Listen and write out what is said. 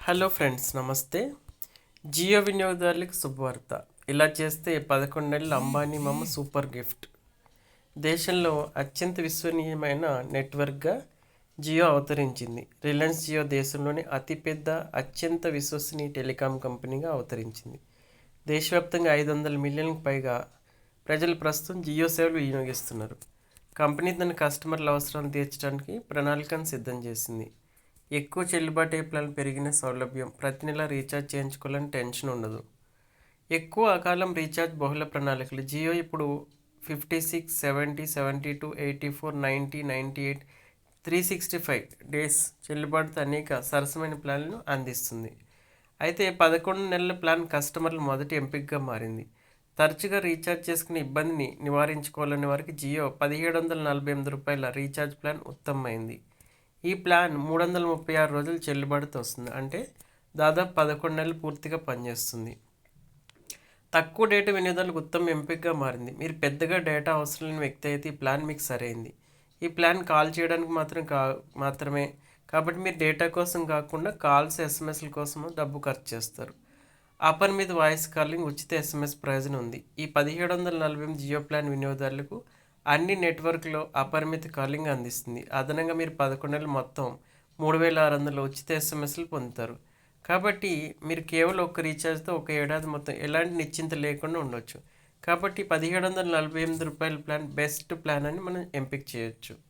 Hello friends నమస్తే. జియో వినియోగదారులకు శుభవార్త. ఇలా చేస్తే పదకొండు నెలల అంబానీ మమ్మ సూపర్ గిఫ్ట్. దేశంలో అత్యంత విశ్వనీయమైన నెట్వర్క్గా జియో అవతరించింది. రిలయన్స్ జియో దేశంలోని అతిపెద్ద అత్యంత విశ్వసనీయ టెలికాం కంపెనీగా అవతరించింది. దేశవ్యాప్తంగా ఐదు వందల మిలియన్లకు పైగా ప్రజలు ప్రస్తుతం జియో సేవలు వినియోగిస్తున్నారు. కంపెనీ తన కస్టమర్ల అవసరాలను తీర్చడానికి ప్రణాళికను సిద్ధం చేసింది. ఎక్కువ చెల్లుబాటు అయ్యే ప్లాన్ పెరిగిన సౌలభ్యం. ప్రతి నెల రీఛార్జ్ చేయించుకోవాలని టెన్షన్ ఉండదు. ఎక్కువ అకాలం రీఛార్జ్ బహుళ ప్రణాళికలు. జియో ఇప్పుడు fifty six seventy seventy two eighty four ninety ninety eight three sixty five days చెల్లుబాటుతో అనేక సరసమైన ప్లాన్లను అందిస్తుంది. అయితే పదకొండు నెలల ప్లాన్ కస్టమర్ల మొదటి ఎంపికగా మారింది. తరచుగా రీఛార్జ్ చేసుకునే ఇబ్బందిని నివారించుకోవాలనే వారికి జియో పదిహేడు వందల నలభై ఎనిమిది రూపాయల రీఛార్జ్ ప్లాన్ ఉత్తమమైంది. ఈ ప్లాన్ మూడు వందల ముప్పై ఆరు రోజులు చెల్లుబాటుతో వస్తుంది. అంటే దాదాపు పదకొండు నెలలు పూర్తిగా పనిచేస్తుంది. తక్కువ డేటా వినియోగదారులకు ఉత్తమ ఎంపికగా మారింది. మీరు పెద్దగా డేటా అవసరం లేని వ్యక్తి అయితే ఈ ప్లాన్ మీకు సరైంది. ఈ ప్లాన్ కాల్ చేయడానికి మాత్రం కా మాత్రమే. కాబట్టి మీరు డేటా కోసం కాకుండా కాల్స్ ఎస్ఎంఎస్ల కోసం డబ్బు ఖర్చు చేస్తారు. అపరిమిత వాయిస్ కాలింగ్ ఉచిత ఎస్ఎంఎస్ ప్రయోజనం ఉంది. ఈ పదిహేడు వందల నలభై ఎనిమిది జియో ప్లాన్ వినియోగదారులకు అన్ని నెట్వర్క్లో అపరిమిత కాలింగ్ అందిస్తుంది. అదనంగా మీరు పదకొండు మొత్తం మూడు వేల ఆరు వందల ఉచిత ఎస్ఎంఎస్లు పొందుతారు. కాబట్టి మీరు కేవలం ఒక రీఛార్జ్తో ఒక ఏడాది మొత్తం ఎలాంటి నిశ్చింత లేకుండా ఉండొచ్చు. కాబట్టి పదిహేడు వందల నలభై ఎనిమిది రూపాయల ప్లాన్ బెస్ట్ ప్లాన్ అని మనం ఎంపిక చేయొచ్చు.